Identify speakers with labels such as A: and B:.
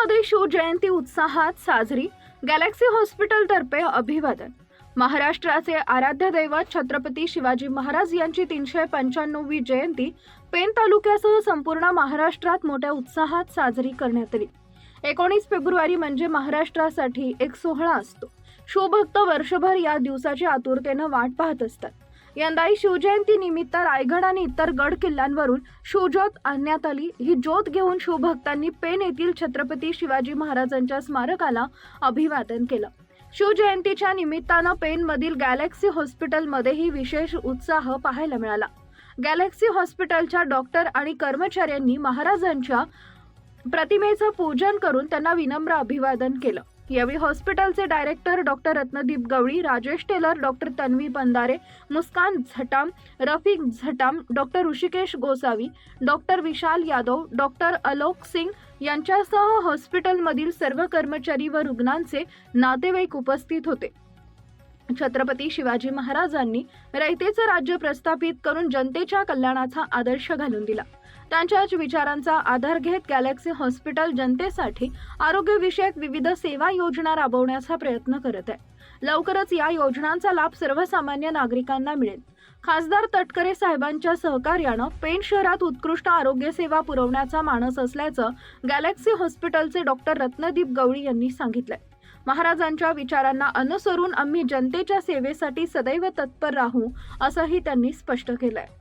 A: शिव शिवजयंती उत्साहात साजरी. गॅलेक्सी हॉस्पिटलतर्फे अभिवादन. महाराष्ट्राचे आराध्य दैवत छत्रपती शिवाजी महाराज यांची तीनशे पंच्याण्णववी जयंती पेन तालुक्यासह संपूर्ण महाराष्ट्रात मोठ्या उत्साहात साजरी करण्यात आली. एकोणीस फेब्रुवारी म्हणजे महाराष्ट्रासाठी एक सोहळा असतो. शिवभक्त वर्षभर या दिवसाची आतुरतेनं वाट पाहत असतात. यंदाही शिवजयंती निमित्त रायगड आणि इतर गड किल्ल्यांवरून शिवज्योत आणण्यात आली. ही ज्योत घेऊन शिवभक्तांनी पेन येथील छत्रपती शिवाजी महाराजांच्या स्मारकाला अभिवादन केलं. शिवजयंतीच्या निमित्तानं पेनमधील गॅलेक्सी हॉस्पिटलमध्येही विशेष उत्साह पाहायला मिळाला. गॅलेक्सी हॉस्पिटलच्या डॉक्टर आणि कर्मचाऱ्यांनी महाराजांच्या प्रतिमेचं पूजन करून त्यांना विनम्र अभिवादन केलं. यावेळी हॉस्पिटलचे director doctor Ratnadeep Gawali Rajesh Tailor doctor Tanvi Bandare Muskan Jhatam Rafiq Jhatam doctor Rishikesh Gosavi doctor Vishal Yadav doctor Alok Singh यांच्यासह हॉस्पिटलमधील सर्व कर्मचारी व रुग्णांचे नातेवाईक उपस्थित होते. छत्रपती शिवाजी महाराजांनी रयतेचं राज्य प्रस्थापित करून जनतेच्या कल्याणाचा आदर्श घालून दिला. त्यांच्याच विचारांचा आधार घेत गॅलेक्सी हॉस्पिटल जनतेसाठी आरोग्यविषयक विविध सेवा योजना राबवण्याचा प्रयत्न करत आहे. लवकरच या योजनांचा लाभ सर्वसामान्य नागरिकांना मिळेल. खासदार तटकरे साहेबांच्या सहकार्यानं पेण शहरात उत्कृष्ट आरोग्य सेवा पुरवण्याचा मानस असल्याचं गॅलेक्सी हॉस्पिटलचे डॉक्टर रत्नदीप गवळी यांनी सांगितलंय. महाराजांच्या विचारांना अनुसरून आम्ही जनतेच्या सेवेसाठी सदैव तत्पर राहू असंही त्यांनी स्पष्ट केलंय.